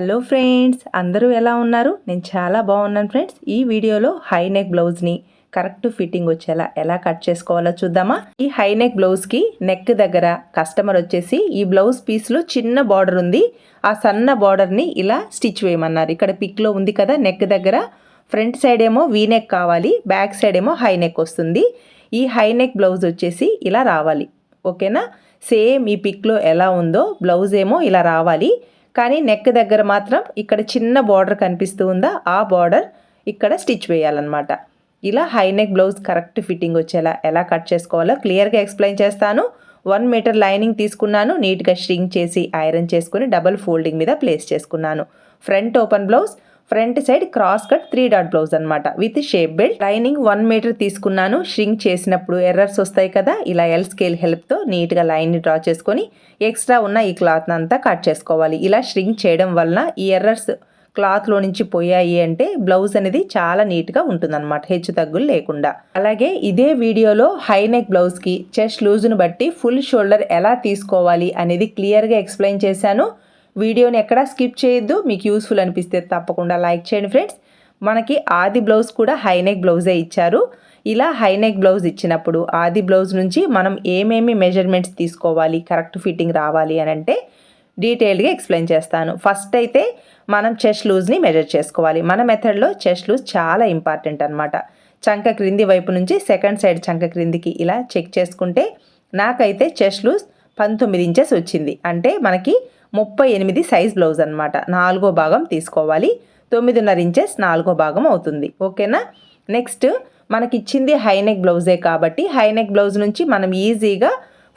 Hello friends అందరూ ఎలా ఉన్నారు? నేను చాలా బాగున్నాను ఫ్రెండ్స్. ఈ వీడియోలో హై నెక్ బ్లౌజ్ని కరెక్ట్ ఫిట్టింగ్ వచ్చేలా ఎలా కట్ చేసుకోవాలో చూద్దామా? ఈ హై నెక్ బ్లౌజ్కి నెక్ దగ్గర కస్టమర్ వచ్చేసి ఈ బ్లౌజ్ పీస్లో చిన్న బార్డర్ ఉంది. ఆ సన్న బార్డర్ని ఇలా స్టిచ్ వేయమన్నారు. ఇక్కడ పిక్లో ఉంది కదా నెక్ దగ్గర. ఫ్రంట్ సైడ్ ఏమో వీ నెక్ కావాలి బ్యాక్ సైడ్ ఏమో హై నెక్ వస్తుంది. ఈ హై నెక్ బ్లౌజ్ వచ్చేసి ఇలా రావాలి. ఓకేనా? సేమ్ ఈ పిక్లో ఎలా ఉందో బ్లౌజ్ ఏమో ఇలా రావాలి. కానీ నెక్ దగ్గర మాత్రం ఇక్కడ చిన్న బార్డర్ కనిపిస్తూ ఉందా? ఆ బార్డర్ ఇక్కడ స్టిచ్ వేయాలన్నమాట. ఇలా high neck blouse correct fitting వచ్చేలా ఎలా కట్ చేసుకోవాలో క్లియర్గా ఎక్స్ప్లెయిన్ చేస్తాను. వన్ మీటర్ లైనింగ్ తీసుకున్నాను. నీట్గా స్ట్రింగ్ చేసి ఐరన్ చేసుకుని డబల్ ఫోల్డింగ్ మీద ప్లేస్ చేసుకున్నాను. Front open blouse front side cross cut three dot blouse అనమాట with shape belt. Lining one metre తీసుకున్నాను. షింక్ చేసినప్పుడు ఎర్రర్స్ వస్తాయి కదా ఇలా ఎల్ స్కేల్ హెల్ప్తో నీట్గా లైన్ని డ్రా చేసుకొని ఎక్స్ట్రా ఉన్న ఈ క్లాత్ అంతా కట్ చేసుకోవాలి. ఇలా షింక్ చేయడం వలన ఈ ఎర్రర్స్ క్లాత్లో నుంచి పోయాయి అంటే బ్లౌజ్ అనేది చాలా నీట్గా ఉంటుందన్నమాట. హెచ్చు తగ్గులు లేకుండా. అలాగే ఇదే వీడియోలో హై నెక్ బ్లౌజ్కి చెస్ట్ లూజ్ను బట్టి ఫుల్ షోల్డర్ ఎలా తీసుకోవాలి అనేది క్లియర్గా ఎక్స్ప్లెయిన్ చేశాను. వీడియోని ఎక్కడ స్కిప్ చేయొద్దు. మీకు యూస్ఫుల్ అనిపిస్తే తప్పకుండా లైక్ చేయండి ఫ్రెండ్స్. మనకి ఆది బ్లౌజ్ కూడా హైనెక్ బ్లౌజే ఇచ్చారు. ఇలా హైనెక్ బ్లౌజ్ ఇచ్చినప్పుడు ఆది బ్లౌజ్ నుంచి మనం ఏమేమి మెజర్మెంట్స్ తీసుకోవాలి కరెక్ట్ ఫిట్టింగ్ రావాలి అని అంటే డీటెయిల్డ్గా ఎక్స్ప్లెయిన్ చేస్తాను. ఫస్ట్ అయితే మనం చెస్ట్ లూజ్ని మెజర్ చేసుకోవాలి. మన మెథడ్లో చెస్ట్ లూజ్ చాలా ఇంపార్టెంట్ అనమాట చంక క్రింది వైపు నుంచి సెకండ్ సైడ్ చంక క్రిందికి ఇలా చెక్ చేసుకుంటే నాకైతే చెస్ట్ లూజ్ పంతొమ్మిది ఇంచెస్ వచ్చింది. అంటే మనకి ముప్పై ఎనిమిది సైజ్ బ్లౌజ్ అనమాట నాలుగో భాగం తీసుకోవాలి. తొమ్మిదిన్నర ఇంచెస్ నాలుగో భాగం అవుతుంది. ఓకేనా? నెక్స్ట్ మనకిచ్చింది హైనెక్ బ్లౌజే కాబట్టి హైనెక్ బ్లౌజ్ నుంచి మనం ఈజీగా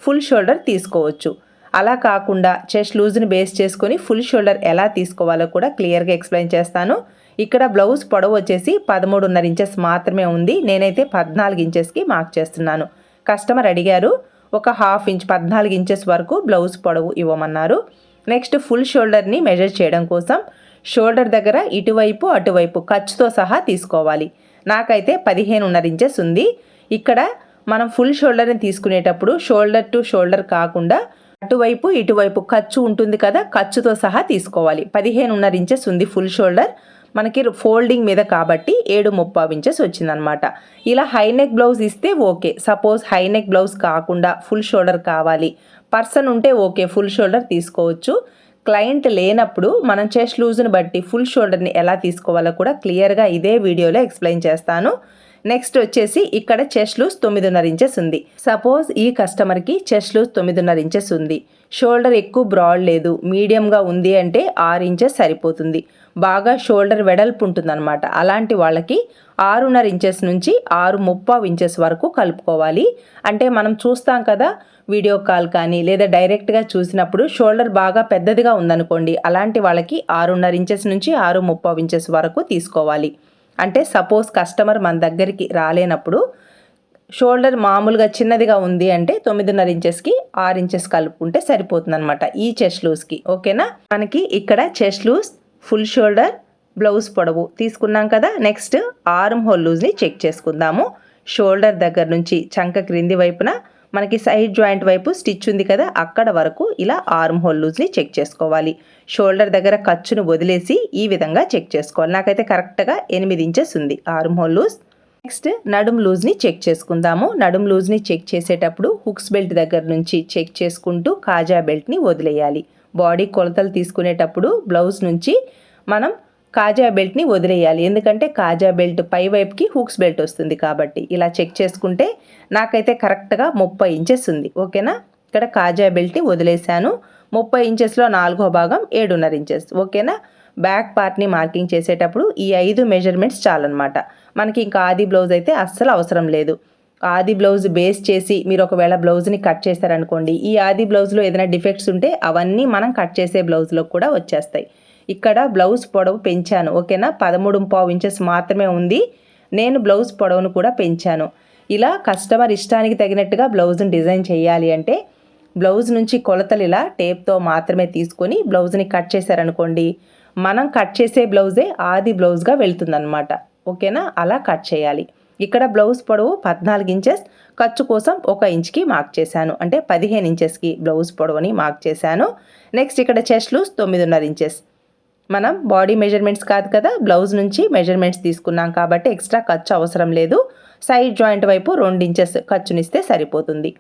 ఫుల్ షోల్డర్ తీసుకోవచ్చు. అలా కాకుండా చెస్ట్ లూజ్ని బేస్ చేసుకొని ఫుల్ షోల్డర్ ఎలా తీసుకోవాలో కూడా క్లియర్గా ఎక్స్ప్లెయిన్ చేస్తాను. ఇక్కడ బ్లౌజ్ పొడవు వచ్చేసి పదమూడున్నర ఇంచెస్ మాత్రమే ఉంది. నేనైతే పద్నాలుగు ఇంచెస్కి మార్క్ చేస్తున్నాను. కస్టమర్ అడిగారు ఒక హాఫ్ ఇంచ్ పద్నాలుగు ఇంచెస్ వరకు బ్లౌజ్ పొడవు ఇవ్వమన్నారు. నెక్స్ట్ ఫుల్ షోల్డర్ని మెజర్ చేయడం కోసం షోల్డర్ దగ్గర ఇటువైపు అటువైపు ఖర్చుతో సహా తీసుకోవాలి. నాకైతే పదిహేనున్నర ఇంచెస్ ఉంది. ఇక్కడ మనం ఫుల్ షోల్డర్ని తీసుకునేటప్పుడు షోల్డర్ టు షోల్డర్ కాకుండా అటువైపు ఇటువైపు ఖర్చు ఉంటుంది కదా ఖర్చుతో సహా తీసుకోవాలి. పదిహేనున్నర ఇంచెస్ ఉంది ఫుల్ షోల్డర్. మనకి ఫోల్డింగ్ మీద కాబట్టి ఏడు ముప్పావు ఇంచెస్ వచ్చిందనమాట. ఇలా హైనెక్ బ్లౌజ్ ఇస్తే okay. Suppose high neck blouse కాకుండా ఫుల్ షోల్డర్ కావాలి పర్సన్ ఉంటే ఓకే ఫుల్ షోల్డర్ తీసుకోవచ్చు. క్లయింట్ లేనప్పుడు మనం చెస్ట్ లూజ్ని బట్టి ఫుల్ షోల్డర్ని ఎలా తీసుకోవాలో కూడా క్లియర్గా ఇదే వీడియోలో ఎక్స్ప్లెయిన్ చేస్తాను. నెక్స్ట్ వచ్చేసి ఇక్కడ చెస్ట్ లూజ్ తొమ్మిదిన్నర ఇంచెస్ ఉంది. సపోజ్ ఈ కస్టమర్కి చెస్ట్ లూజ్ తొమ్మిదిన్నర ఇంచెస్ ఉంది. షోల్డర్ ఎక్కువ బ్రాడ్ లేదు మీడియంగా ఉంది అంటే ఆరు ఇంచెస్ సరిపోతుంది. బాగా షోల్డర్ వెడల్పు ఉంటుందన్నమాట. అలాంటి వాళ్ళకి ఆరున్నర ఇంచెస్ నుంచి ఆరు ముప్పావు ఇంచెస్ వరకు కలుపుకోవాలి. అంటే మనం చూస్తాం కదా వీడియో కాల్ కానీ లేదా డైరెక్ట్గా చూసినప్పుడు షోల్డర్ బాగా పెద్దదిగా ఉందనుకోండి అలాంటి వాళ్ళకి ఆరున్నర ఇంచెస్ నుంచి ఆరు ముప్పావు ఇంచెస్ వరకు తీసుకోవాలి. అంటే సపోజ్ కస్టమర్ మన దగ్గరికి రాలేనప్పుడు షోల్డర్ మామూలుగా చిన్నదిగా ఉంది అంటే తొమ్మిదిన్నర ఇంచెస్కి ఆరు ఇంచెస్ కలుపుకుంటే సరిపోతుంది అనమాట ఈ చెస్ట్ లూస్కి ఓకేనా? మనకి ఇక్కడ chest loose full shoulder blouse పొడవు తీసుకున్నాం కదా. నెక్స్ట్ ఆర్మ్ హోల్ లూజ్ని చెక్ చేసుకుందాము. షోల్డర్ దగ్గర నుంచి చంక క్రింది వైపున మనకి సైడ్ జాయింట్ వైపు స్టిచ్ ఉంది కదా అక్కడ వరకు ఇలా ఆర్మ్ హోల్ లూజ్ని చెక్ చేసుకోవాలి. షోల్డర్ దగ్గర ఖర్చును వదిలేసి ఈ విధంగా చెక్ చేసుకోవాలి. నాకైతే కరెక్ట్గా ఎనిమిది ఇంచెస్ ఉంది ఆర్మ్ హోల్ లూజ్. నెక్స్ట్ నడుం లూజ్ని చెక్ చేసుకుందాము. నడుం లూజ్ని చెక్ చేసేటప్పుడు హుక్స్ బెల్ట్ దగ్గర నుంచి చెక్ చేసుకుంటూ కాజా బెల్ట్ని వదిలేయాలి. బాడీ కొలతలు తీసుకునేటప్పుడు బ్లౌజ్ నుంచి మనం కాజా బెల్ట్ని వదిలేయాలి. ఎందుకంటే కాజా బెల్ట్ పై వైపుకి హూక్స్ బెల్ట్ వస్తుంది కాబట్టి. ఇలా చెక్ చేసుకుంటే నాకైతే కరెక్ట్గా ముప్పై ఇంచెస్ ఉంది. ఓకేనా? ఇక్కడ కాజా బెల్ట్ని వదిలేశాను. ముప్పై ఇంచెస్లో నాలుగో భాగం ఏడున్నర ఇంచెస్. ఓకేనా? బ్యాక్ పార్ట్ని మార్కింగ్ చేసేటప్పుడు ఈ ఐదు మెజర్మెంట్స్ చాలన్నమాట. మనకి ఇంకా ఆది బ్లౌజ్ అయితే అస్సలు అవసరం లేదు. ఆది బ్లౌజ్ బేస్ చేసి మీరు ఒకవేళ బ్లౌజ్ని కట్ చేశారనుకోండి ఈ ఆది బ్లౌజ్లో ఏదైనా డిఫెక్ట్స్ ఉంటే అవన్నీ మనం కట్ చేసే బ్లౌజ్లో కూడా వచ్చేస్తాయి. ఇక్కడ బ్లౌజ్ పొడవు పెంచాను ఓకేనా? పదమూడు పావు ఇంచెస్ మాత్రమే ఉంది. నేను బ్లౌజ్ పొడవును కూడా పెంచాను. ఇలా కస్టమర్ ఇష్టానికి తగినట్టుగా బ్లౌజ్ని డిజైన్ చేయాలి అంటే బ్లౌజ్ నుంచి కొలతలు ఇలా టేప్తో మాత్రమే తీసుకొని బ్లౌజ్ని కట్ చేశారనుకోండి మనం కట్ చేసే బ్లౌజే ఆది బ్లౌజ్గా వెళ్తుందన్నమాట. ఓకేనా? అలా కట్ చేయాలి. ఇక్కడ బ్లౌజ్ పొడవు పద్నాలుగు ఇంచెస్ ఖర్చు కోసం ఒక ఇంచ్కి మార్క్ చేశాను. అంటే పదిహేను ఇంచెస్కి బ్లౌజ్ పొడవుని మార్క్ చేశాను. నెక్స్ట్ ఇక్కడ చెస్ట్ లూస్ తొమ్మిదిన్నర ఇంచెస్. మనం బాడీ మెజర్మెంట్స్ కాదు కదా బ్లౌజ్ నుంచి మెజర్మెంట్స్ తీసుకున్నాం కాబట్టి ఎక్స్ట్రా ఖర్చు అవసరం లేదు. సైడ్ జాయింట్ వైపు రెండు ఇంచెస్ ఖర్చునిస్తే సరిపోతుంది.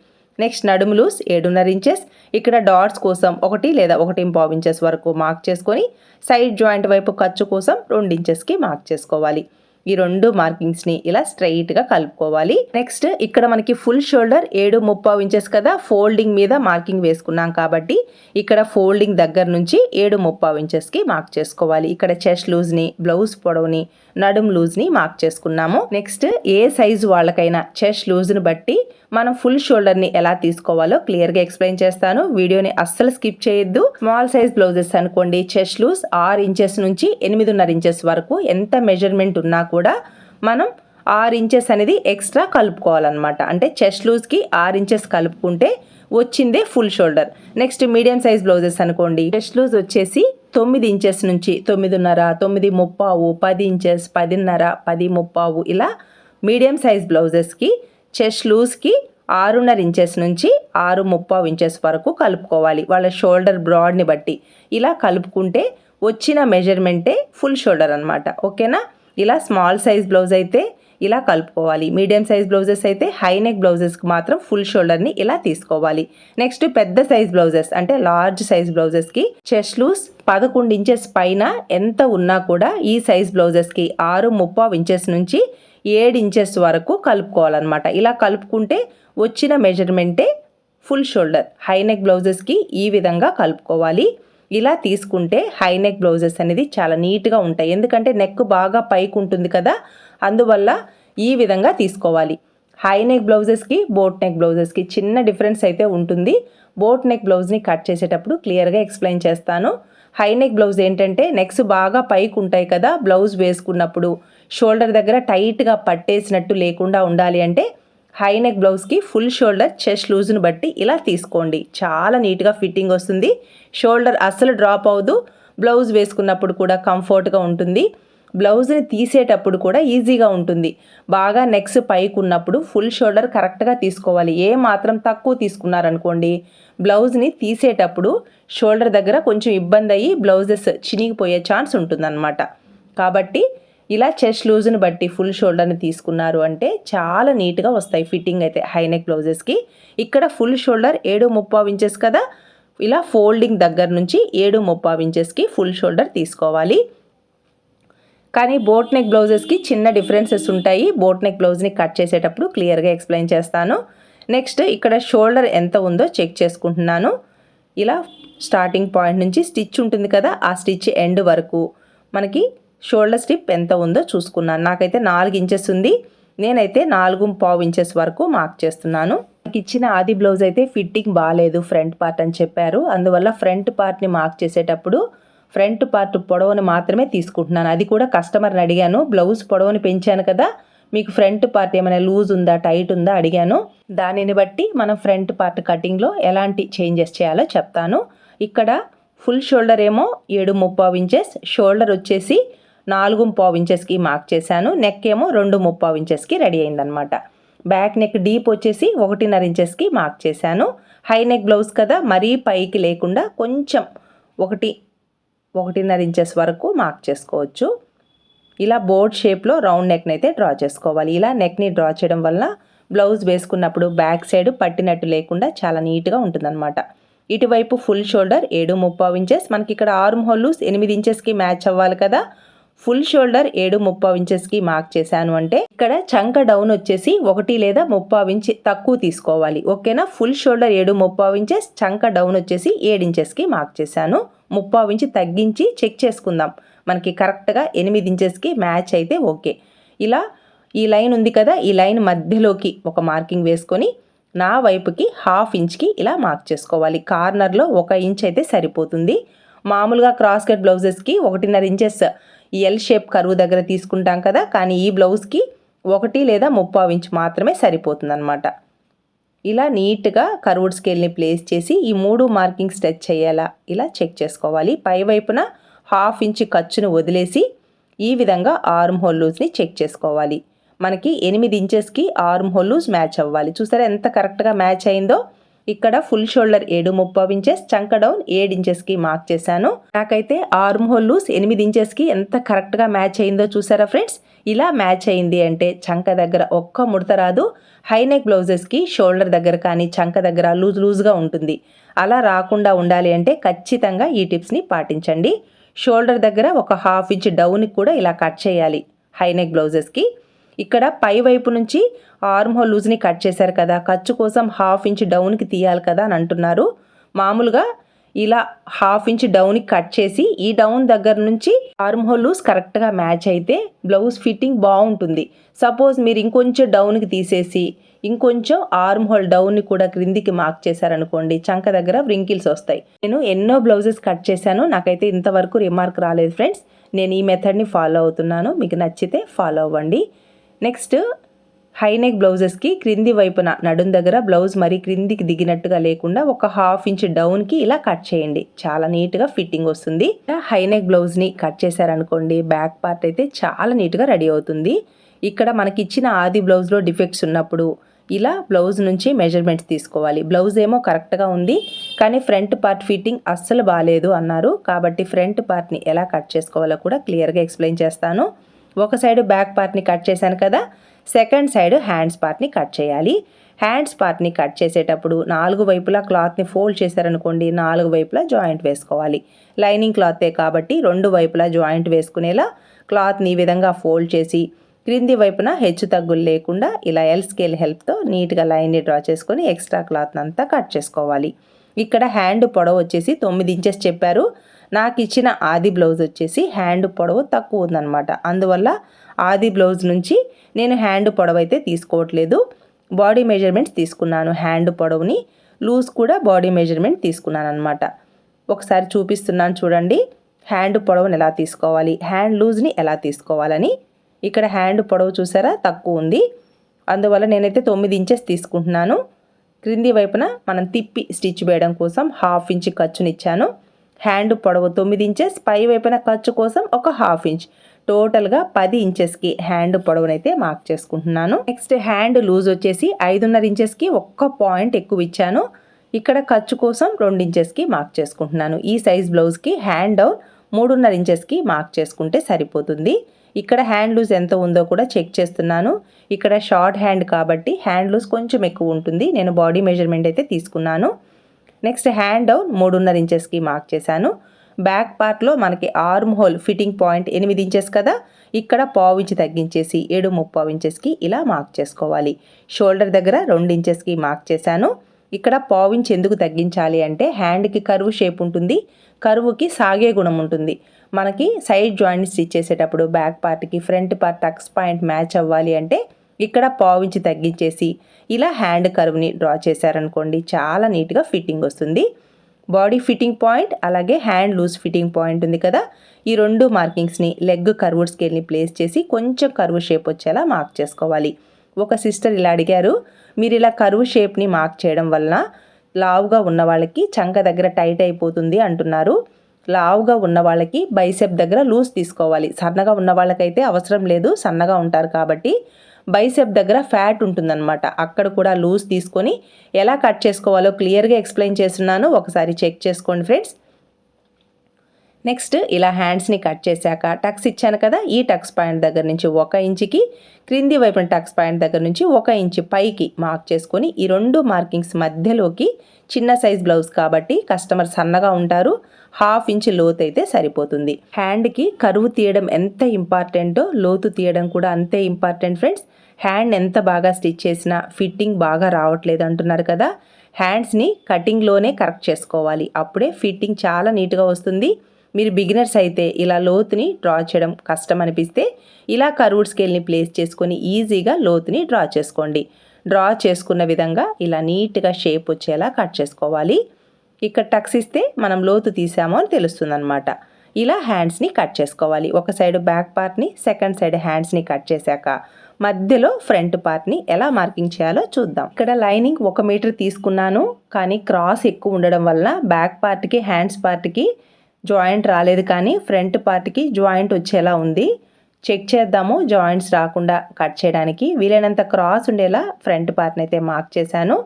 నెక్స్ట్ నడుము లూస్ ఏడున్నర ఇంచెస్. ఇక్కడ డాట్స్ కోసం ఒకటి లేదా ఒకటి పావు ఇంచెస్ వరకు మార్క్ చేసుకొని సైడ్ జాయింట్ వైపు ఖర్చు కోసం రెండు ఇంచెస్కి మార్క్ చేసుకోవాలి. ఈ రెండు మార్కింగ్స్ని ఇలా స్ట్రైట్గా కలుపుకోవాలి. నెక్స్ట్ ఇక్కడ మనకి ఫుల్ షోల్డర్ ఏడు ముప్పావు ఇంచెస్ కదా ఫోల్డింగ్ మీద మార్కింగ్ వేసుకున్నాం కాబట్టి ఇక్కడ ఫోల్డింగ్ దగ్గర నుంచి ఏడు ముప్పావు ఇంచెస్కి మార్క్ చేసుకోవాలి. ఇక్కడ చెస్ట్ లూజ్ని బ్లౌజ్ పొడవుని నడుం లూజ్ని మార్క్ చేసుకున్నాము. నెక్స్ట్ ఏ సైజు వాళ్ళకైనా చెస్ట్ లూజ్ని బట్టి మనం ఫుల్ షోల్డర్ని ఎలా తీసుకోవాలో క్లియర్గా ఎక్స్ప్లెయిన్ చేస్తాను. వీడియోని అస్సలు స్కిప్ చేయొద్దు. స్మాల్ సైజ్ బ్లౌజెస్ అనుకోండి చెస్ట్ లూజ్ ఆరు ఇంచెస్ నుంచి ఎనిమిదిన్నర ఇంచెస్ వరకు ఎంత మెజర్మెంట్ ఉన్నా కూడా మనం ఆరు ఇంచెస్ అనేది ఎక్స్ట్రా కలుపుకోవాలన్నమాట. అంటే చెస్ట్ లూజ్కి ఆరు ఇంచెస్ కలుపుకుంటే వచ్చిందే full shoulder next medium size blouses అనుకోండి. చెస్ట్ లూజ్ వచ్చేసి తొమ్మిది ఇంచెస్ నుంచి తొమ్మిదిన్నర తొమ్మిది ముప్పావు పది ఇంచెస్ పదిన్నర పది ముప్పావు ఇలా మీడియం సైజ్ బ్లౌజెస్కి చెస్ట్ లూజ్కి ఆరున్నర ఇంచెస్ నుంచి ఆరు ముప్పావు ఇంచెస్ వరకు కలుపుకోవాలి. వాళ్ళ షోల్డర్ బ్రాడ్ని బట్టి. ఇలా కలుపుకుంటే వచ్చిన మెజర్మెంటే ఫుల్ షోల్డర్ అనమాట ఓకేనా ఇలా స్మాల్ సైజ్ బ్లౌజ్ అయితే ఇలా కలుపుకోవాలి. మీడియం సైజ్ బ్లౌజెస్ అయితే హై నెక్ బ్లౌజెస్కి మాత్రం ఫుల్ షోల్డర్ని ఇలా తీసుకోవాలి. నెక్స్ట్ పెద్ద సైజ్ బ్లౌజెస్ అంటే లార్జ్ సైజ్ బ్లౌజెస్కి చెస్ట్ లూస్ పదకొండు ఇంచెస్ పైన ఎంత ఉన్నా కూడా ఈ సైజ్ బ్లౌజెస్కి ఆరు ముప్పావు ఇంచెస్ నుంచి ఏడు ఇంచెస్ వరకు కలుపుకోవాలన్నమాట. ఇలా కలుపుకుంటే వచ్చిన మెజర్మెంటే ఫుల్ షోల్డర్. హై నెక్ బ్లౌజెస్కి ఈ విధంగా కలుపుకోవాలి. ఇలా తీసుకుంటే హై నెక్ బ్లౌజెస్ అనేది చాలా నీట్గా ఉంటాయి. ఎందుకంటే నెక్ బాగా పైకి ఉంటుంది కదా అందువల్ల ఈ విధంగా తీసుకోవాలి. హై నెక్ బ్లౌజెస్కి బోట్ నెక్ బ్లౌజెస్కి చిన్న డిఫరెన్స్ అయితే ఉంటుంది. బోట్ నెక్ బ్లౌజ్ని కట్ చేసేటప్పుడు క్లియర్గా ఎక్స్ప్లెయిన్ చేస్తాను. హై నెక్ బ్లౌజ్ ఏంటంటే నెక్స్ బాగా పైకి ఉంటాయి కదా బ్లౌజ్ వేసుకున్నప్పుడు. షోల్డర్ దగ్గర టైట్గా పట్టేసినట్టు లేకుండా ఉండాలి అంటే హై నెక్ బ్లౌజ్కి ఫుల్ షోల్డర్ చెస్ట్ లూజ్ను బట్టి ఇలా తీసుకోండి. చాలా నీట్గా ఫిట్టింగ్ వస్తుంది. షోల్డర్ అస్సలు డ్రాప్ అవ్వదు. బ్లౌజ్ వేసుకున్నప్పుడు కూడా కంఫర్ట్గా ఉంటుంది. బ్లౌజ్ని తీసేటప్పుడు కూడా ఈజీగా ఉంటుంది. బాగా నెక్స్ పైకి ఉన్నప్పుడు ఫుల్ షోల్డర్ కరెక్ట్గా తీసుకోవాలి. ఏ మాత్రం తక్కువ తీసుకున్నారనుకోండి బ్లౌజ్ని తీసేటప్పుడు షోల్డర్ దగ్గర కొంచెం ఇబ్బంది అయ్యి బ్లౌజెస్ చినిగిపోయే ఛాన్స్ ఉంటుందన్నమాట. కాబట్టి ఇలా చెస్ట్ లూజ్ని బట్టి ఫుల్ షోల్డర్ని తీసుకున్నారు అంటే చాలా నీట్గా వస్తాయి ఫిట్టింగ్ అయితే హైనెక్ బ్లౌజెస్కి. ఇక్కడ ఫుల్ షోల్డర్ ఏడు ముప్పావు ఇంచెస్ కదా ఇలా ఫోల్డింగ్ దగ్గర నుంచి ఏడు ముప్పావు ఇంచెస్కి ఫుల్ షోల్డర్ తీసుకోవాలి. కానీ బోట్ నెక్ బ్లౌజెస్కి చిన్న డిఫరెన్సెస్ ఉంటాయి. బోట్ నెక్ బ్లౌజ్ని కట్ చేసేటప్పుడు క్లియర్గా ఎక్స్ప్లెయిన్ చేస్తాను. నెక్స్ట్ ఇక్కడ షోల్డర్ ఎంత ఉందో చెక్ చేసుకుంటున్నాను. ఇలా స్టార్టింగ్ పాయింట్ నుంచి స్టిచ్ ఉంటుంది కదా ఆ స్టిచ్ ఎండ్ వరకు. మనకి షోల్డర్ స్టిప్ ఎంత ఉందో చూసుకున్నాను. నాకైతే నాలుగు ఇంచెస్ ఉంది. నేనైతే నాలుగు పావు ఇంచెస్ వరకు మార్క్ చేస్తున్నాను. నాకు ఇచ్చిన ఆది బ్లౌజ్ అయితే ఫిట్టింగ్ బాగాలేదు ఫ్రంట్ పార్ట్ అని చెప్పారు. అందువల్ల ఫ్రంట్ పార్ట్ని మార్క్ చేసేటప్పుడు ఫ్రంట్ పార్ట్ పొడవుని మాత్రమే తీసుకుంటున్నాను. అది కూడా కస్టమర్ని అడిగాను. బ్లౌజ్ పొడవుని పెంచాను కదా మీకు ఫ్రంట్ పార్ట్ ఏమైనా లూజ్ ఉందా టైట్ ఉందా అడిగాను. దానిని బట్టి మనం ఫ్రంట్ పార్ట్ కటింగ్లో ఎలాంటి చేంజెస్ చేయాలో చెప్తాను. ఇక్కడ ఫుల్ షోల్డర్ ఏమో ఏడు ముప్పావు ఇంచెస్ షోల్డర్ వచ్చేసి నాలుగు ముప్పావు ఇంచెస్కి మార్క్ చేశాను. నెక్ ఏమో రెండు ముప్పావు ఇంచెస్కి రెడీ అయిందనమాట బ్యాక్ నెక్ డీప్ వచ్చేసి ఒకటిన్నర ఇంచెస్కి మార్క్ చేశాను. హై నెక్ బ్లౌజ్ కదా మరీ పైకి లేకుండా కొంచెం ఒకటి ఒకటిన్నర ఇంచెస్ వరకు మార్క్ చేసుకోవచ్చు. ఇలా బోర్డ్ షేప్లో రౌండ్ నెక్ని అయితే డ్రా చేసుకోవాలి. ఇలా నెక్ని డ్రా చేయడం వల్ల బ్లౌజ్ వేసుకున్నప్పుడు బ్యాక్ సైడ్ పట్టినట్టు లేకుండా చాలా నీట్గా ఉంటుందన్నమాట. ఇటువైపు ఫుల్ షోల్డర్ ఏడు ముప్పావు ఇంచెస్. మనకి ఇక్కడ ఆర్మ్ హోల్స్ ఎనిమిది ఇంచెస్కి మ్యాచ్ అవ్వాలి కదా. ఫుల్ షోల్డర్ ఏడు ముప్పావు ఇంచెస్కి మార్క్ చేశాను అంటే ఇక్కడ చంక డౌన్ వచ్చేసి ఒకటి లేదా ముప్పావు ఇంచ్ తక్కువ తీసుకోవాలి. ఓకేనా? ఫుల్ షోల్డర్ ఏడు ముప్పావు ఇంచెస్ చంక డౌన్ వచ్చేసి ఏడు ఇంచెస్కి మార్క్ చేశాను. ముప్పావు ఇంచ్ తగ్గించి చెక్ చేసుకుందాం. మనకి కరెక్ట్గా ఎనిమిది ఇంచెస్కి మ్యాచ్ అయితే ఓకే. ఇలా ఈ లైన్ ఉంది కదా ఈ లైన్ మధ్యలోకి ఒక మార్కింగ్ వేసుకొని నా వైపుకి హాఫ్ ఇంచ్కి ఇలా మార్క్ చేసుకోవాలి. కార్నర్లో ఒక ఇంచ్ అయితే సరిపోతుంది. మామూలుగా క్రాస్ కట్ బ్లౌజెస్కి ఒకటిన్నర ఇంచెస్ ఎల్ షేప్ కరువు దగ్గర తీసుకుంటాం కదా కానీ ఈ బ్లౌజ్కి ఒకటి లేదా ముప్పావు ఇంచ్ మాత్రమే సరిపోతుందన్నమాట. ఇలా నీట్గా కర్వుడ్ స్కేల్ని ప్లేస్ చేసి ఈ మూడు మార్కింగ్ స్ట్రెచ్ చేయాలా ఇలా చెక్ చేసుకోవాలి. పై వైపున హాఫ్ ఇంచ్ ఖర్చును వదిలేసి ఈ విధంగా ఆర్మ్ హోల్ లూజ్ని చెక్ చేసుకోవాలి. మనకి ఎనిమిది ఇంచెస్కి ఆర్మ్ హోల్ లూజ్ మ్యాచ్ అవ్వాలి. చూసారా ఎంత కరెక్ట్గా మ్యాచ్ అయిందో? ఇక్కడ ఫుల్ షోల్డర్ ఏడు ముప్పై ఇంచెస్ చంక డౌన్ ఏడు ఇంచెస్కి మార్క్ చేశాను. నాకైతే ఆర్మ్ హోల్ లూస్ ఎనిమిది ఇంచెస్కి ఎంత కరెక్ట్గా మ్యాచ్ అయిందో చూసారా ఫ్రెండ్స్ ఇలా మ్యాచ్ అయింది అంటే చంక దగ్గర ఒక్క ముడత రాదు. హైనెక్ బ్లౌజెస్కి షోల్డర్ దగ్గర కానీ చంక దగ్గర లూజ్ లూజ్గా ఉంటుంది. అలా రాకుండా ఉండాలి అంటే ఖచ్చితంగా ఈ టిప్స్ని పాటించండి. షోల్డర్ దగ్గర ఒక హాఫ్ ఇంచ్ డౌన్కి కూడా ఇలా కట్ చేయాలి. హైనెక్ బ్లౌజెస్కి ఇక్కడ పై వైపు నుంచి ఆర్మ్ హోల్ లూజ్ని కట్ చేశారు కదా. ఖర్చు కోసం హాఫ్ ఇంచ్ డౌన్కి తీయాలి కదా అని అంటున్నారు. మామూలుగా ఇలా హాఫ్ ఇంచ్ డౌన్కి కట్ చేసి ఈ డౌన్ దగ్గర నుంచి ఆర్మ్ హోల్ లూజ్ కరెక్ట్గా మ్యాచ్ అయితే బ్లౌజ్ ఫిట్టింగ్ బాగుంటుంది. సపోజ్ మీరు ఇంకొంచెం డౌన్కి తీసేసి ఇంకొంచెం ఆర్మ్ హోల్ డౌన్ని కూడా క్రిందికి మార్క్ చేశారనుకోండి చంక దగ్గర వ్రింకిల్స్ వస్తాయి. నేను ఎన్నో బ్లౌజెస్ కట్ చేశాను. నాకైతే ఇంతవరకు రిమార్క్ రాలేదు ఫ్రెండ్స్ నేను ఈ మెథడ్ని ఫాలో అవుతున్నాను. మీకు నచ్చితే ఫాలో అవ్వండి. నెక్స్ట్ హైనెక్ బ్లౌజెస్కి క్రింది వైపున నడుం దగ్గర బ్లౌజ్ మరి క్రిందికి దిగినట్టుగా లేకుండా ఒక హాఫ్ ఇంచ్ డౌన్కి ఇలా కట్ చేయండి. చాలా నీట్గా ఫిట్టింగ్ వస్తుంది. హైనెక్ బ్లౌజ్ని కట్ చేశారనుకోండి బ్యాక్ పార్ట్ అయితే చాలా నీట్గా రెడీ అవుతుంది. ఇక్కడ మనకి ఇచ్చిన ఆది బ్లౌజ్లో డిఫెక్ట్స్ ఉన్నప్పుడు ఇలా బ్లౌజ్ నుంచి మెజర్మెంట్స్ తీసుకోవాలి. బ్లౌజ్ ఏమో కరెక్ట్గా ఉంది కానీ ఫ్రంట్ పార్ట్ ఫిట్టింగ్ అస్సలు బాగాలేదు అన్నారు. కాబట్టి ఫ్రంట్ పార్ట్ని ఎలా కట్ చేసుకోవాలో కూడా క్లియర్గా ఎక్స్ప్లెయిన్ చేస్తాను. ఒక సైడ్ బ్యాక్ పార్ట్ని కట్ చేశాను కదా సెకండ్ సైడ్ హ్యాండ్స్ పార్ట్ని కట్ చేయాలి. హ్యాండ్స్ పార్ట్ని కట్ చేసేటప్పుడు నాలుగు వైపులా క్లాత్ని ఫోల్డ్ చేశారనుకోండి నాలుగు వైపులా జాయింట్ వేసుకోవాలి. లైనింగ్ క్లాతే కాబట్టి రెండు వైపులా జాయింట్ వేసుకునేలా క్లాత్ని ఈ విధంగా ఫోల్డ్ చేసి క్రింది వైపున హెచ్చు తగ్గులు లేకుండా ఇలా ఎల్ స్కేల్ హెల్ప్తో నీట్గా లైన్ని డ్రా చేసుకొని ఎక్స్ట్రా క్లాత్ అంతా కట్ చేసుకోవాలి. ఇక్కడ హ్యాండ్ పొడవు వచ్చేసి తొమ్మిది ఇంచెస్ చెప్పారు. నాకు ఇచ్చిన ఆది బ్లౌజ్ వచ్చేసి హ్యాండ్ పొడవు తక్కువ ఉందన్నమాట. అందువల్ల ఆది బ్లౌజ్ నుంచి నేను హ్యాండ్ పొడవు అయితే తీసుకోవట్లేదు. బాడీ మెజర్మెంట్స్ తీసుకున్నాను హ్యాండ్ పొడవుని. లూజ్ కూడా బాడీ మెజర్మెంట్ తీసుకున్నాను అనమాట ఒకసారి చూపిస్తున్నాను చూడండి. హ్యాండ్ పొడవుని ఎలా తీసుకోవాలి? హ్యాండ్ లూజ్ని ఎలా తీసుకోవాలని. ఇక్కడ హ్యాండ్ పొడవు చూసారా? తక్కువ ఉంది. అందువల్ల నేనైతే తొమ్మిది ఇంచెస్ తీసుకుంటున్నాను. క్రింది వైపున మనం తిప్పి స్టిచ్ వేయడం కోసం హాఫ్ ఇంచ్ ఖర్చునిచ్చాను. హ్యాండ్ పొడవు తొమ్మిది ఇంచెస్ పై వైపున ఖర్చు కోసం ఒక హాఫ్ ఇంచ్. టోటల్గా పది ఇంచెస్కి హ్యాండ్ పొడవునైతే మార్క్ చేసుకుంటున్నాను. నెక్స్ట్ హ్యాండ్ లూజ్ వచ్చేసి ఐదున్నర ఇంచెస్కి ఒక్క పాయింట్ ఎక్కువ ఇచ్చాను. ఇక్కడ ఖర్చు కోసం రెండు ఇంచెస్కి మార్క్ చేసుకుంటున్నాను. ఈ సైజ్ బ్లౌజ్కి హ్యాండ్ డౌన్ మూడున్నర ఇంచెస్కి మార్క్ చేసుకుంటే సరిపోతుంది. ఇక్కడ హ్యాండ్ లూజ్ ఎంత ఉందో కూడా చెక్ చేస్తున్నాను. ఇక్కడ షార్ట్ హ్యాండ్ కాబట్టి హ్యాండ్ లూజ్ కొంచెం ఎక్కువ ఉంటుంది. నేను బాడీ మెజర్మెంట్ అయితే తీసుకున్నాను. నెక్స్ట్ హ్యాండ్ డౌన్ మూడున్నర ఇంచెస్కి మార్క్ చేశాను. బ్యాక్ పార్ట్లో మనకి ఆర్మ్ హోల్ ఫిట్టింగ్ పాయింట్ ఎనిమిది ఇంచెస్ కదా ఇక్కడ పావు ఇంచ్ తగ్గించేసి ఏడు ముప్పావు ఇంచెస్కి ఇలా మార్క్ చేసుకోవాలి. షోల్డర్ దగ్గర రెండు ఇంచెస్కి మార్క్ చేశాను. ఇక్కడ పావు ఇంచ్ ఎందుకు తగ్గించాలి అంటే హ్యాండ్కి కరువు షేప్ ఉంటుంది కరువుకి సాగే గుణం ఉంటుంది. మనకి సైడ్ జాయింట్ స్టిచ్ చేసేటప్పుడు బ్యాక్ పార్ట్కి front part tucks point match అవ్వాలి అంటే ఇక్కడ పావించి తగ్గించేసి ఇలా హ్యాండ్ కర్వ్ని డ్రా చేశారనుకోండి చాలా నీట్గా ఫిట్టింగ్ వస్తుంది. బాడీ ఫిట్టింగ్ పాయింట్ అలాగే హ్యాండ్ లూజ్ ఫిట్టింగ్ పాయింట్ ఉంది కదా ఈ రెండు మార్కింగ్స్ని లెగ్ కర్వ్డ్ స్కేల్ని ప్లేస్ చేసి కొంచెం కర్వ్ షేప్ వచ్చేలా మార్క్ చేసుకోవాలి. ఒక సిస్టర్ ఇలా అడిగారు మీరు ఇలా కరువు షేప్ని మార్క్ చేయడం వలన లావుగా ఉన్న వాళ్ళకి చంక దగ్గర టైట్ అయిపోతుంది అంటున్నారు. లావుగా ఉన్న వాళ్ళకి బైసెప్ దగ్గర లూజ్ తీసుకోవాలి. సన్నగా ఉన్న వాళ్ళకైతే అవసరం లేదు సన్నగా ఉంటారు కాబట్టి బైసెప్ దగ్గర ఫ్యాట్ ఉంటుందన్నమాట. అక్కడ కూడా లూజ్ తీసుకొని ఎలా కట్ చేసుకోవాలో క్లియర్గా ఎక్స్ప్లెయిన్ చేస్తున్నాను. ఒకసారి చెక్ చేసుకోండి ఫ్రెండ్స్. నెక్స్ట్ ఇలా హ్యాండ్స్ని కట్ చేశాక టక్స్ ఇచ్చాను కదా ఈ టక్స్ పాయింట్ దగ్గర నుంచి ఒక ఇంచుకి క్రింది వైపున టక్స్ పాయింట్ దగ్గర నుంచి ఒక ఇంచు పైకి మార్క్ చేసుకొని ఈ రెండు మార్కింగ్స్ మధ్యలోకి చిన్న సైజ్ బ్లౌజ్ కాబట్టి కస్టమర్ సన్నగా ఉంటారు. హాఫ్ ఇంచ్ లోతు అయితే సరిపోతుంది. హ్యాండ్కి కరువు తీయడం ఎంత ఇంపార్టెంటో లోతు తీయడం కూడా అంతే ఇంపార్టెంట్ ఫ్రెండ్స్. హ్యాండ్ ఎంత బాగా స్టిచ్ చేసినా ఫిట్టింగ్ బాగా రావట్లేదు అంటున్నారు కదా. హ్యాండ్స్ని కటింగ్లోనే కరెక్ట్ చేసుకోవాలి. అప్పుడే ఫిట్టింగ్ చాలా నీట్గా వస్తుంది. మీరు బిగినర్స్ అయితే ఇలా లోతుని డ్రా చేయడం కష్టం అనిపిస్తే ఇలా కరూడ్ స్కేల్ని ప్లేస్ చేసుకొని ఈజీగా లోతుని డ్రా చేసుకోండి. డ్రా చేసుకున్న విధంగా ఇలా నీట్గా షేప్ వచ్చేలా కట్ చేసుకోవాలి. ఇక్కడ టక్స్ ఇస్తే మనం లోతు తీసామో అని తెలుస్తుంది అనమాట ఇలా హ్యాండ్స్ని కట్ చేసుకోవాలి. ఒక సైడ్ బ్యాక్ పార్ట్ని సెకండ్ సైడ్ హ్యాండ్స్ని కట్ చేశాక మధ్యలో ఫ్రంట్ పార్ట్ని ఎలా మార్కింగ్ చేయాలో చూద్దాం. ఇక్కడ లైనింగ్ ఒక మీటర్ తీసుకున్నాను కానీ క్రాస్ ఎక్కువ ఉండడం వల్ల బ్యాక్ పార్ట్కి హ్యాండ్స్ పార్ట్కి జాయింట్ రాలేదు కానీ ఫ్రంట్ పార్ట్కి జాయింట్ వచ్చేలా ఉంది. చెక్ చేద్దాము జాయింట్స్ రాకుండా కట్ చేయడానికి. వీలైనంత క్రాస్ ఉండేలా ఫ్రంట్ పార్ట్ని అయితే మార్క్ చేశాను.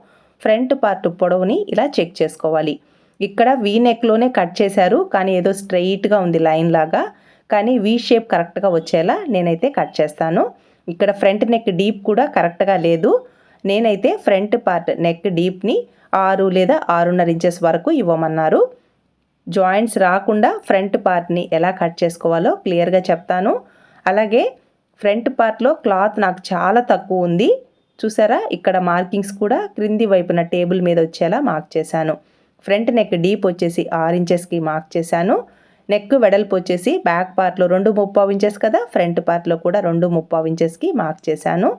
ఫ్రంట్ పార్ట్ పొడవుని ఇలా చెక్ చేసుకోవాలి. ఇక్కడ వీ నెక్లోనే కట్ చేశారు కానీ ఏదో స్ట్రెయిట్గా ఉంది లైన్ లాగా కానీ వీ షేప్ కరెక్ట్గా వచ్చేలా నేనైతే కట్ చేస్తాను. ఇక్కడ ఫ్రంట్ నెక్ డీప్ కూడా కరెక్ట్గా లేదు. నేనైతే ఫ్రంట్ పార్ట్ నెక్ డీప్ని ఆరు లేదా ఆరున్నర ఇంచెస్ వరకు ఇవ్వమన్నారు. జాయింట్స్ రాకుండా ఫ్రంట్ పార్ట్ని ఎలా కట్ చేసుకోవాలో క్లియర్గా చెప్తాను. అలాగే ఫ్రంట్ పార్ట్లో క్లాత్ నాకు చాలా తక్కువ ఉంది. చూసారా? ఇక్కడ మార్కింగ్స్ కూడా క్రింది వైపున టేబుల్ మీద వచ్చేలా మార్క్ చేశాను. ఫ్రంట్ నెక్ డీప్ వచ్చేసి ఆరు ఇంచెస్కి మార్క్ చేశాను. నెక్ వెడల్పు వచ్చేసి బ్యాక్ పార్ట్లో రెండు ముప్పావు ఇంచెస్ కదా ఫ్రంట్ పార్ట్లో కూడా రెండు ముప్పావు ఇంచెస్కి మార్క్ చేశాను.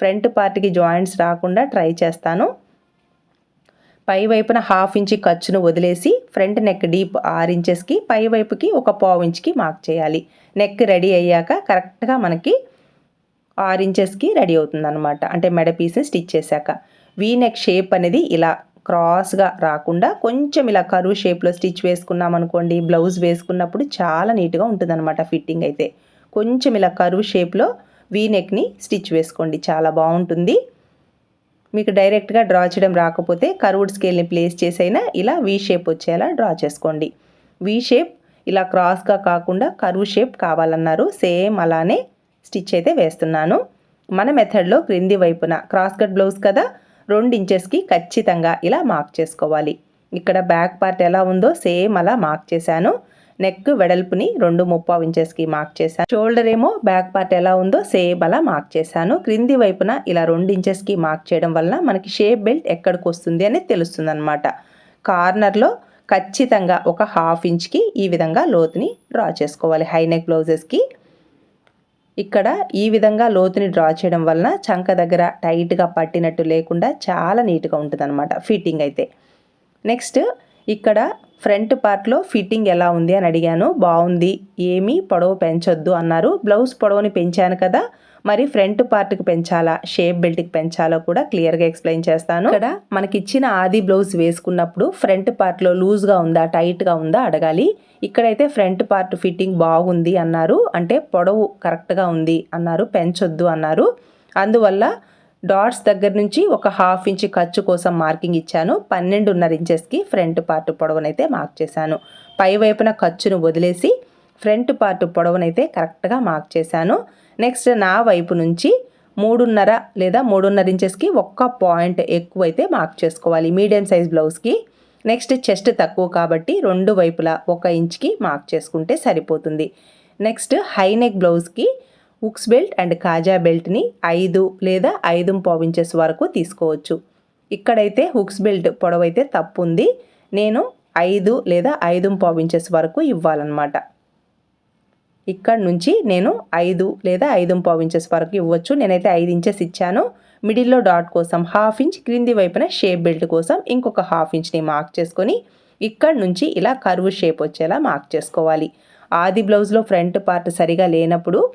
ఫ్రంట్ పార్ట్కి జాయింట్స్ రాకుండా ట్రై చేస్తాను. పై వైపున హాఫ్ ఇంచి ఖర్చును వదిలేసి ఫ్రంట్ నెక్ డీప్ ఆరు ఇంచెస్కి పై వైపుకి ఒక పావు ఇంచ్కి మార్క్ చేయాలి. నెక్ రెడీ అయ్యాక కరెక్ట్గా మనకి ఆరు ఇంచెస్కి రెడీ అవుతుందనమాట అంటే మెడ పీస్ స్టిచ్ చేశాక. వీ నెక్ షేప్ అనేది ఇలా క్రాస్గా రాకుండా కొంచెం ఇలా కరువు షేప్లో స్టిచ్ వేసుకున్నాం అనుకోండి బ్లౌజ్ వేసుకున్నప్పుడు చాలా నీట్గా ఉంటుందన్నమాట ఫిట్టింగ్ అయితే. కొంచెం ఇలా కరువు షేప్లో వీ నెక్ని స్టిచ్ వేసుకోండి చాలా బాగుంటుంది. మీకు డైరెక్ట్గా డ్రా చేయడం రాకపోతే కర్వ్డ్ స్కేల్ని ప్లేస్ చేసైనా ఇలా వీ షేప్ వచ్చేలా డ్రా చేసుకోండి. వీ షేప్ ఇలా క్రాస్గా కాకుండా కరువు షేప్ కావాలన్నారు సేమ్ అలానే స్టిచ్ అయితే వేస్తున్నాను. మన మెథడ్లో క్రింది వైపున క్రాస్ కట్ బ్లౌజ్ కదా రెండు ఇంచెస్కి ఖచ్చితంగా ఇలా మార్క్ చేసుకోవాలి. ఇక్కడ బ్యాక్ పార్ట్ ఎలా ఉందో సేమ్ అలా మార్క్ చేశాను. నెక్ వెడల్పుని రెండు ముప్పావు ఇంచెస్కి మార్క్ చేశాను. షోల్డర్ ఏమో బ్యాక్ పార్ట్ ఎలా ఉందో సేమ్ అలా మార్క్ చేశాను. క్రింది వైపున ఇలా రెండు ఇంచెస్కి మార్క్ చేయడం వలన మనకి షేప్ బెల్ట్ ఎక్కడికి వస్తుంది అనేది తెలుస్తుంది అనమాట కార్నర్లో ఖచ్చితంగా ఒక హాఫ్ ఇంచ్కి ఈ విధంగా లోతుని డ్రా చేసుకోవాలి. హై నెక్ బ్లౌజెస్కి ఇక్కడ ఈ విధంగా లోతుని డ్రా చేయడం వలన చంక దగ్గర టైట్గా పట్టినట్టు లేకుండా చాలా నీట్గా ఉంటుంది అనమాట ఫిట్టింగ్ అయితే. నెక్స్ట్ ఇక్కడ ఫ్రంట్ పార్ట్లో ఫిట్టింగ్ ఎలా ఉంది అని అడిగాను. బాగుంది ఏమీ పొడవు పెంచొద్దు అన్నారు. బ్లౌజ్ పొడవుని పెంచాను కదా మరి ఫ్రంట్ పార్ట్కి పెంచాలా షేప్ బెల్ట్కి పెంచాలో కూడా క్లియర్గా ఎక్స్ప్లెయిన్ చేస్తాను. ఇక్కడ మనకి ఇచ్చిన ఆది బ్లౌజ్ వేసుకున్నప్పుడు ఫ్రంట్ పార్ట్లో లూజ్గా ఉందా టైట్గా ఉందా అడగాలి. ఇక్కడైతే ఫ్రంట్ పార్ట్ ఫిట్టింగ్ బాగుంది అన్నారు. అంటే పొడవు కరెక్ట్గా ఉంది అన్నారు పెంచొద్దు అన్నారు. అందువల్ల డాట్స్ దగ్గర నుంచి ఒక హాఫ్ ఇంచ్ ఖర్చు కోసం మార్కింగ్ ఇచ్చాను. పన్నెండున్నర ఇంచెస్కి ఫ్రంట్ పార్ట్ పొడవునైతే మార్క్ చేశాను. పై వైపున ఖర్చును వదిలేసి ఫ్రంట్ పార్ట్ పొడవునైతే కరెక్ట్గా మార్క్ చేశాను. నెక్స్ట్ నా వైపు నుంచి మూడున్నర లేదా మూడున్నర ఇంచెస్కి ఒక్క పాయింట్ ఎక్కువైతే మార్క్ చేసుకోవాలి. మీడియం సైజ్ బ్లౌజ్కి. నెక్స్ట్ చెస్ట్ తక్కువ కాబట్టి రెండు వైపులా ఒక ఇంచ్కి మార్క్ చేసుకుంటే సరిపోతుంది. నెక్స్ట్ హై నెక్ బ్లౌజ్కి హుక్స్ బెల్ట్ అండ్ కాజా బెల్ట్ని ఐదు లేదా ఐదు పావు ఇంచెస్ వరకు తీసుకోవచ్చు. ఇక్కడైతే హుక్స్ బెల్ట్ పొడవైతే తప్పు ఉంది నేను ఐదు లేదా ఐదు పావు ఇంచెస్ వరకు ఇవ్వాలన్నమాట. ఇక్కడ నుంచి నేను ఐదు లేదా ఐదు పావు ఇంచెస్ వరకు ఇవ్వచ్చు. నేనైతే ఐదు ఇంచెస్ ఇచ్చాను. మిడిల్లో డాట్ కోసం హాఫ్ ఇంచ్ క్రింది వైపున షేప్ బెల్ట్ కోసం ఇంకొక హాఫ్ ఇంచ్ని మార్క్ చేసుకొని ఇక్కడ నుంచి ఇలా కరువు షేప్ వచ్చేలా మార్క్ చేసుకోవాలి. ఆది బ్లౌజ్లో ఫ్రంట్ పార్ట్ సరిగా లేనప్పుడు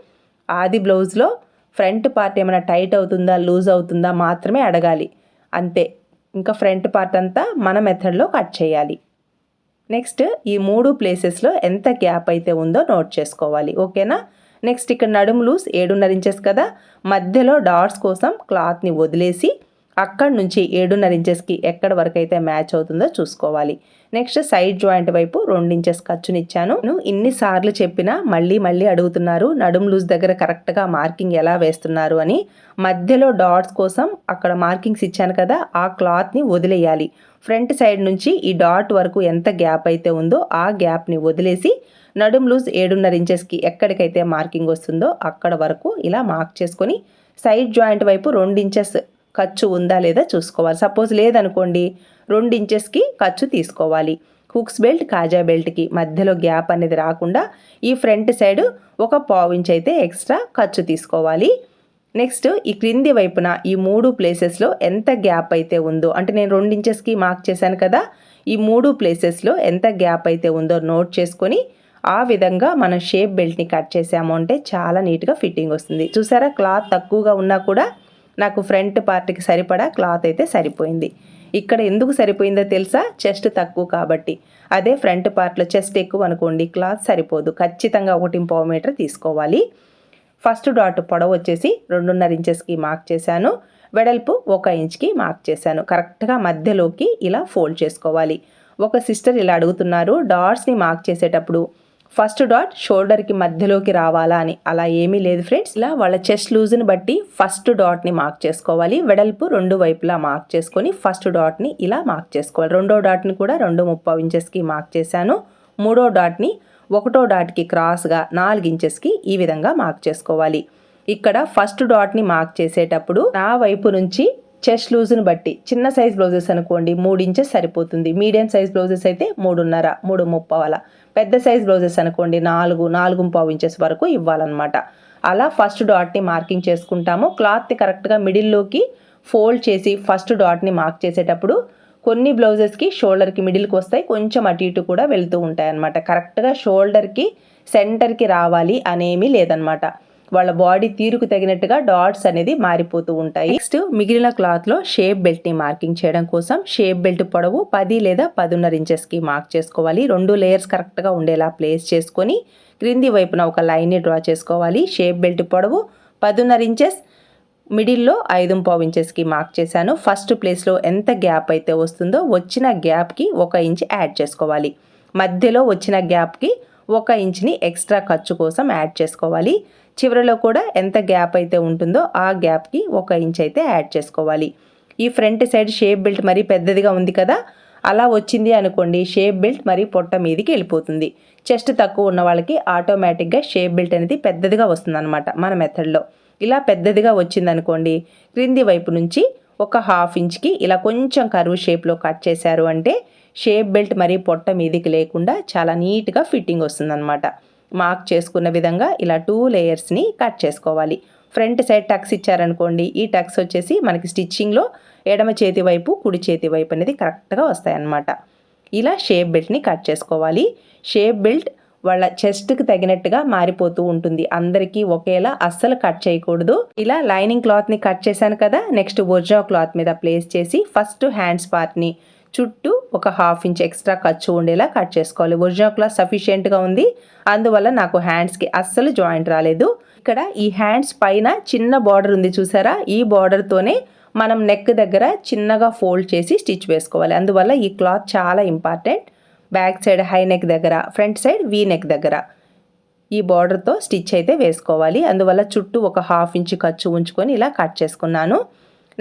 ఆది బ్లౌజ్లో ఫ్రంట్ పార్ట్ ఏమైనా టైట్ అవుతుందా లూజ్ అవుతుందా మాత్రమే అడగాలి. అంతే. ఇంకా ఫ్రంట్ పార్ట్ అంతా మన మెథడ్లో కట్ చేయాలి. నెక్స్ట్ ఈ మూడు ప్లేసెస్లో ఎంత గ్యాప్ అయితే ఉందో నోట్ చేసుకోవాలి. ఓకేనా నెక్స్ట్ ఇక్కడ నడుము లూస్ ఏడున్నర ఇంచెస్ కదా? మధ్యలో డాట్స్ కోసం క్లాత్ని వదిలేసి అక్కడ నుంచి ఏడున్నర ఇంచెస్కి ఎక్కడ వరకు అయితే మ్యాచ్ అవుతుందో చూసుకోవాలి. నెక్స్ట్ సైడ్ జాయింట్ వైపు రెండు ఇంచెస్ ఖర్చునిచ్చాను. నేను ఇన్నిసార్లు చెప్పినా మళ్ళీ మళ్ళీ అడుగుతున్నారు నడుం లూజ్ దగ్గర కరెక్ట్గా మార్కింగ్ ఎలా వేస్తున్నారు అని. మధ్యలో డాట్స్ కోసం అక్కడ మార్కింగ్స్ ఇచ్చాను కదా ఆ క్లాత్ని వదిలేయాలి. ఫ్రంట్ సైడ్ నుంచి ఈ డాట్ వరకు ఎంత గ్యాప్ అయితే ఉందో ఆ గ్యాప్ని వదిలేసి నడుం లూజ్ ఏడున్నర ఇంచెస్కి ఎక్కడికైతే మార్కింగ్ వస్తుందో అక్కడ వరకు ఇలా మార్క్ చేసుకొని సైడ్ జాయింట్ వైపు రెండు ఇంచెస్ ఖర్చు ఉందా లేదా చూసుకోవాలి. సపోజ్ లేదనుకోండి రెండు ఇంచెస్కి ఖర్చు తీసుకోవాలి. హుక్స్ బెల్ట్ కాజా బెల్ట్కి మధ్యలో గ్యాప్ అనేది రాకుండా ఈ ఫ్రంట్ సైడ్ ఒక పావు ఇంచ్ అయితే ఎక్స్ట్రా ఖర్చు తీసుకోవాలి. నెక్స్ట్ ఈ క్రింది వైపున ఈ మూడు ప్లేసెస్లో ఎంత గ్యాప్ అయితే ఉందో అంటే నేను రెండు ఇంచెస్కి మార్క్ చేశాను కదా ఈ మూడు ప్లేసెస్లో ఎంత గ్యాప్ అయితే ఉందో నోట్ చేసుకొని ఆ విధంగా మనం షేప్ బెల్ట్ని కట్ చేసాము అంటే చాలా నీట్గా ఫిట్టింగ్ వస్తుంది. చూసారా క్లాత్ తక్కువగా ఉన్నా కూడా నాకు ఫ్రంట్ పార్ట్కి సరిపడా క్లాత్ అయితే సరిపోయింది. ఇక్కడ ఎందుకు సరిపోయిందో తెలుసా? చెస్ట్ తక్కువ కాబట్టి. అదే ఫ్రంట్ పార్ట్లో చెస్ట్ ఎక్కువ అనుకోండి క్లాత్ సరిపోదు. ఖచ్చితంగా ఒకటి పావు మీటర్ తీసుకోవాలి. ఫస్ట్ డాట్ పొడవు వచ్చేసి రెండున్నర ఇంచెస్కి మార్క్ చేశాను. వెడల్పు ఒక ఇంచ్కి మార్క్ చేశాను. కరెక్ట్గా మధ్యలోకి ఇలా ఫోల్డ్ చేసుకోవాలి. ఒక సిస్టర్ ఇలా అడుగుతున్నారు డాట్స్ని మార్క్ చేసేటప్పుడు ఫస్ట్ డాట్ షోల్డర్కి మధ్యలోకి రావాలా అని. అలా ఏమీ లేదు ఫ్రెండ్స్. ఇలా వాళ్ళ చెస్ట్ లూజ్ని బట్టి ఫస్ట్ డాట్ని మార్క్ చేసుకోవాలి. వెడల్పు రెండు వైపులా మార్క్ చేసుకొని ఫస్ట్ డాట్ని ఇలా మార్క్ చేసుకోవాలి. రెండో డాట్ని కూడా రెండు ముప్పై ఇంచెస్కి మార్క్ చేశాను. మూడో డాట్ని ఒకటో డాట్కి క్రాస్గా నాలుగు ఇంచెస్కి ఈ విధంగా మార్క్ చేసుకోవాలి. ఇక్కడ ఫస్ట్ డాట్ని మార్క్ చేసేటప్పుడు నా వైపు నుంచి చెస్ట్ లూజ్ని బట్టి చిన్న సైజ్ బ్లౌజెస్ అనుకోండి మూడు ఇంచెస్ సరిపోతుంది. మీడియం సైజ్ బ్లౌజెస్ అయితే మూడున్నర మూడు ముప్పవల. పెద్ద సైజ్ బ్లౌజెస్ అనుకోండి నాలుగు నాలుగు పావు ఇంచెస్ వరకు ఇవ్వాలన్నమాట. అలా ఫస్ట్ డాట్ని మార్కింగ్ చేసుకుంటాము. క్లాత్ని కరెక్ట్గా మిడిల్లోకి ఫోల్డ్ చేసి ఫస్ట్ డాట్ని మార్క్ చేసేటప్పుడు కొన్ని బ్లౌజెస్కి షోల్డర్కి మిడిల్కి వస్తాయి కొంచెం అటు ఇటు కూడా వెళ్తూ ఉంటాయి అన్నమాట కరెక్ట్గా షోల్డర్కి సెంటర్కి రావాలి అనేమీ లేదనమాట వాళ్ళ బాడీ తీరుకు తగినట్టుగా డాట్స్ అనేది మారిపోతూ ఉంటాయి. నెక్స్ట్ మిగిలిన క్లాత్లో షేప్ బెల్ట్ని మార్కింగ్ చేయడం కోసం షేప్ బెల్ట్ పొడవు పది లేదా పదిన్నర ఇంచెస్కి మార్క్ చేసుకోవాలి. రెండు లేయర్స్ కరెక్ట్గా ఉండేలా ప్లేస్ చేసుకొని క్రింది వైపున ఒక లైన్ని డ్రా చేసుకోవాలి. షేప్ బెల్ట్ పొడవు పదిన్నర ఇంచెస్ మిడిల్లో ఐదు పావు ఇంచెస్కి మార్క్ చేశాను. ఫస్ట్ ప్లేస్లో ఎంత గ్యాప్ అయితే వస్తుందో వచ్చిన గ్యాప్కి ఒక ఇంచ్ యాడ్ చేసుకోవాలి. మధ్యలో వచ్చిన గ్యాప్కి ఒక ఇంచ్ని ఎక్స్ట్రా ఖర్చు కోసం యాడ్ చేసుకోవాలి. చివరిలో కూడా ఎంత గ్యాప్ అయితే ఉంటుందో ఆ గ్యాప్కి ఒక ఇంచ్ అయితే యాడ్ చేసుకోవాలి. ఈ ఫ్రంట్ సైడ్ షేప్ బెల్ట్ మరీ పెద్దదిగా ఉంది కదా అలా వచ్చింది అనుకోండి షేప్ బెల్ట్ మరి పొట్ట మీదకి వెళ్ళిపోతుంది. చెస్ట్ తక్కువ ఉన్న వాళ్ళకి ఆటోమేటిక్గా షేప్ బెల్ట్ అనేది పెద్దదిగా వస్తుందన్నమాట మన మెథడ్లో. ఇలా పెద్దదిగా వచ్చిందనుకోండి క్రింది వైపు నుంచి ఒక హాఫ్ ఇంచ్కి ఇలా కొంచెం కరువు షేప్లో కట్ చేశారు అంటే షేప్ బెల్ట్ మరీ పొట్ట మీదికి లేకుండా చాలా నీట్గా ఫిట్టింగ్ వస్తుందన్నమాట. మార్క్ చేసుకున్న విధంగా ఇలా టూ లేయర్స్ని కట్ చేసుకోవాలి. ఫ్రంట్ సైడ్ టక్స్ ఇచ్చారనుకోండి ఈ టక్స్ వచ్చేసి మనకి స్టిచ్చింగ్లో ఎడమ చేతి వైపు కుడి చేతి వైపు అనేది కరెక్ట్గా వస్తాయన్నమాట. ఇలా షేప్ బెల్ట్ని కట్ చేసుకోవాలి. షేప్ బెల్ట్ వాళ్ళ చెస్ట్కి తగినట్టుగా మారిపోతూ ఉంటుంది. అందరికీ ఒకేలా అస్సలు కట్ చేయకూడదు. ఇలా లైనింగ్ క్లాత్ని కట్ చేశాను కదా నెక్స్ట్ ఒరిజినల్ క్లాత్ మీద ప్లేస్ చేసి ఫస్ట్ హ్యాండ్స్ పార్ట్ని చుట్టూ ఒక హాఫ్ ఇంచ్ ఎక్స్ట్రా ఖర్చు ఉండేలా కట్ చేసుకోవాలి. ఒరిజినల్ క్లాత్ సఫిషియెంట్గా ఉంది. అందువల్ల నాకు హ్యాండ్స్కి అస్సలు జాయింట్ రాలేదు. ఇక్కడ ఈ హ్యాండ్స్ పైన చిన్న బార్డర్ ఉంది చూసారా? ఈ బార్డర్తోనే మనం నెక్ దగ్గర చిన్నగా ఫోల్డ్ చేసి స్టిచ్ వేసుకోవాలి. అందువల్ల ఈ క్లాత్ చాలా important back side high neck దగ్గర ఫ్రంట్ సైడ్ వీ నెక్ దగ్గర ఈ బార్డర్తో స్టిచ్ అయితే వేసుకోవాలి. అందువల్ల చుట్టూ ఒక హాఫ్ ఇంచ్ ఖర్చు ఉంచుకొని ఇలా కట్ చేసుకున్నాను.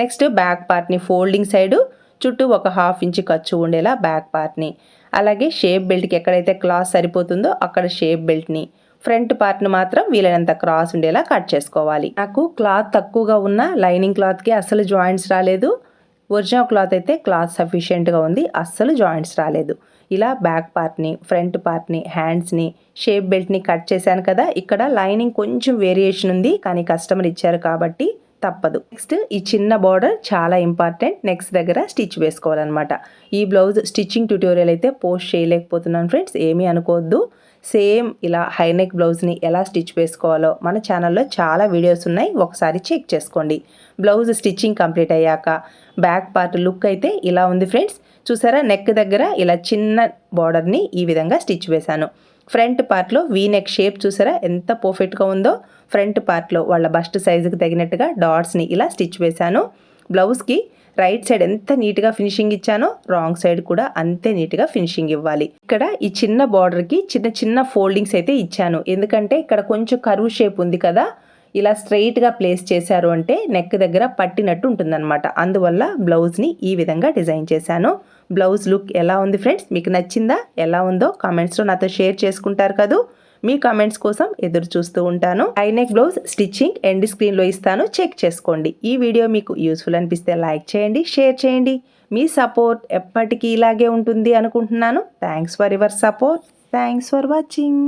నెక్స్ట్ బ్యాక్ పార్ట్ని ఫోల్డింగ్ సైడు చుట్టూ ఒక హాఫ్ ఇంచ్ ఖర్చు ఉండేలా బ్యాక్ పార్ట్ని. అలాగే షేప్ బెల్ట్కి ఎక్కడైతే క్లాస్ సరిపోతుందో అక్కడ షేప్ బెల్ట్ని. ఫ్రంట్ పార్ట్ని మాత్రం వీలైనంత క్రాస్ ఉండేలా కట్ చేసుకోవాలి. నాకు క్లాత్ తక్కువగా ఉన్న లైనింగ్ క్లాత్కి అస్సలు జాయింట్స్ రాలేదు. ఒరిజినల్ క్లాత్ అయితే క్లాత్ సఫిషియెంట్గా ఉంది అస్సలు జాయింట్స్ రాలేదు. ఇలా బ్యాక్ పార్ట్ని ఫ్రంట్ పార్ట్ని హ్యాండ్స్ని షేప్ బెల్ట్ని కట్ చేశాను కదా ఇక్కడ లైనింగ్ కొంచెం వేరియేషన్ ఉంది కానీ కస్టమర్ ఇచ్చారు కాబట్టి తప్పదు. నెక్స్ట్ ఈ చిన్న బార్డర్ చాలా ఇంపార్టెంట్ నెక్స్ట్ దగ్గర స్టిచ్ వేసుకోవాలన్నమాట. ఈ బ్లౌజ్ స్టిచ్చింగ్ ట్యూటోరియల్ అయితే పోస్ట్ చేయలేకపోతున్నాను ఫ్రెండ్స్ ఏమీ అనుకోవద్దు. సేమ్ ఇలా హైనెక్ బ్లౌజ్ని ఎలా స్టిచ్ వేసుకోవాలో మన ఛానల్లో చాలా వీడియోస్ ఉన్నాయి. ఒకసారి చెక్ చేసుకోండి. బ్లౌజ్ స్టిచ్చింగ్ కంప్లీట్ అయ్యాక బ్యాక్ పార్ట్ లుక్ అయితే ఇలా ఉంది ఫ్రెండ్స్ చూసారా? నెక్ దగ్గర ఇలా చిన్న బార్డర్ని ఈ విధంగా స్టిచ్ వేశాను. ఫ్రంట్ పార్ట్లో వీ నెక్ షేప్ చూసారా? ఎంత పర్ఫెక్ట్గా ఉందో ఫ్రంట్ పార్ట్లో వాళ్ళ బస్ట్ సైజుకి తగినట్టుగా డాట్స్ని ఇలా స్టిచ్ వేశాను. బ్లౌజ్కి రైట్ సైడ్ ఎంత నీట్గా ఫినిషింగ్ ఇచ్చానో రాంగ్ సైడ్ కూడా అంతే నీట్గా ఫినిషింగ్ ఇవ్వాలి. ఇక్కడ ఈ చిన్న బార్డర్కి చిన్న చిన్న ఫోల్డింగ్స్ అయితే ఇచ్చాను. ఎందుకంటే ఇక్కడ కొంచెం కరువు షేప్ ఉంది కదా ఇలా స్ట్రైట్గా ప్లేస్ చేశారు అంటే నెక్ దగ్గర పట్టినట్టు ఉంటుందన్నమాట. అందువల్ల బ్లౌజ్ని ఈ విధంగా డిజైన్ చేశాను. బ్లౌజ్ లుక్ ఎలా ఉంది ఫ్రెండ్స్ మీకు నచ్చిందా? ఎలా ఉందో కామెంట్స్లో నాతో షేర్ చేసుకుంటారు కదూ. మీ కామెంట్స్ కోసం ఎదురు చూస్తూ ఉంటాను. ఐనెక్ బ్లౌజ్ స్టిచ్చింగ్ ఎండ్ స్క్రీన్లో ఇస్తాను. చెక్ చేసుకోండి. ఈ వీడియో మీకు యూస్ఫుల్ అనిపిస్తే లైక్ చేయండి షేర్ చేయండి. మీ సపోర్ట్ ఎప్పటికీ ఇలాగే ఉంటుంది అనుకుంటున్నాను. Thanks for your support thanks for watching